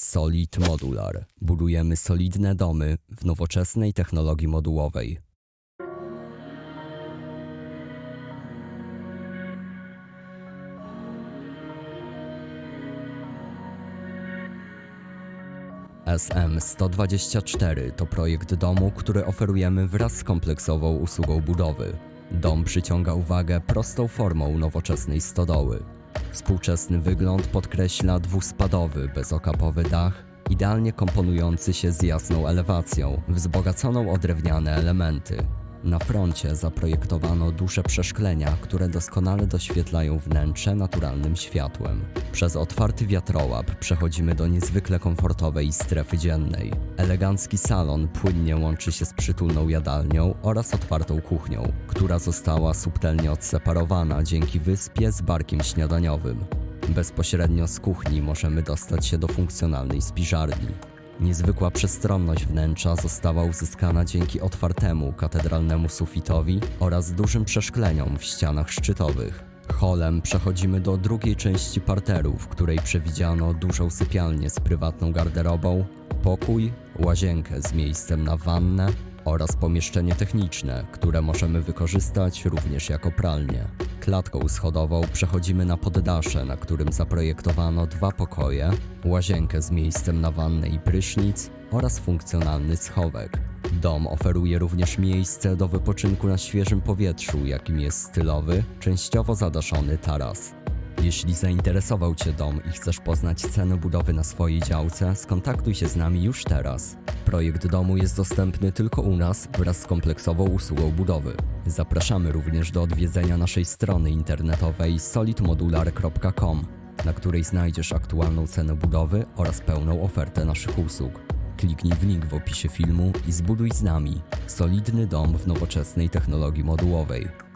Solid Modular. Budujemy solidne domy w nowoczesnej technologii modułowej. SM124 to projekt domu, który oferujemy wraz z kompleksową usługą budowy. Dom przyciąga uwagę prostą formą nowoczesnej stodoły. Współczesny wygląd podkreśla dwuspadowy, bezokapowy dach, idealnie komponujący się z jasną elewacją, wzbogaconą o drewniane elementy. Na froncie zaprojektowano duże przeszklenia, które doskonale doświetlają wnętrze naturalnym światłem. Przez otwarty wiatrołap przechodzimy do niezwykle komfortowej strefy dziennej. Elegancki salon płynnie łączy się z przytulną jadalnią oraz otwartą kuchnią, która została subtelnie odseparowana dzięki wyspie z barkiem śniadaniowym. Bezpośrednio z kuchni możemy dostać się do funkcjonalnej spiżarni. Niezwykła przestronność wnętrza została uzyskana dzięki otwartemu katedralnemu sufitowi oraz dużym przeszkleniom w ścianach szczytowych. Holem przechodzimy do drugiej części parteru, w której przewidziano dużą sypialnię z prywatną garderobą, pokój, łazienkę z miejscem na wannę oraz pomieszczenie techniczne, które możemy wykorzystać również jako pralnię. Klatką schodową przechodzimy na poddasze, na którym zaprojektowano dwa pokoje, łazienkę z miejscem na wannę i prysznic oraz funkcjonalny schowek. Dom oferuje również miejsce do wypoczynku na świeżym powietrzu, jakim jest stylowy, częściowo zadaszony taras. Jeśli zainteresował Cię dom i chcesz poznać cenę budowy na swojej działce, skontaktuj się z nami już teraz. Projekt domu jest dostępny tylko u nas wraz z kompleksową usługą budowy. Zapraszamy również do odwiedzenia naszej strony internetowej solidmodular.com, na której znajdziesz aktualną cenę budowy oraz pełną ofertę naszych usług. Kliknij w link w opisie filmu i zbuduj z nami solidny dom w nowoczesnej technologii modułowej.